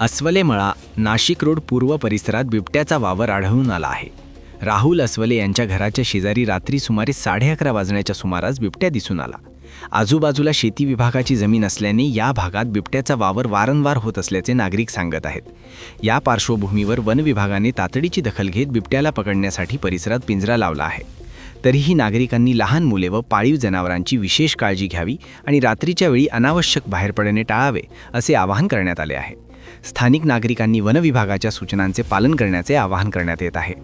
अस्वलेमळा Nashik road पूर्व परिसरात बिबट्याचा वावर आढळून आला आहे. राहुल अस्वले यांच्या घराच्या शेजारी रात्री सुमारे साडे अकरा वाजण्याच्या सुमारास बिबट्या दिसून आला. आजूबाजूला शेती विभागाची जमीन असल्याने या भागात बिबट्याचा वावर वारंवार होत असल्याचे नागरिक सांगत आहेत. या पार्श्वभूमीवर वन विभागाने तातडीची दखल घेत बिबट्याला पकडण्यासाठी परिसरात पिंजरा लावला आहे. तरीही नागरिकांनी लहान मुले व पाळीव जनावरांची विशेष काळजी घ्यावी आणि रात्रीच्या वेळी अनावश्यक बाहेर पडणे टाळावे असे आवाहन करण्यात आले आहे. स्थानिक नागरिकांनी वनविभागाच्या सूचनांचे पालन करण्याचे आवाहन करण्यात येत आहे.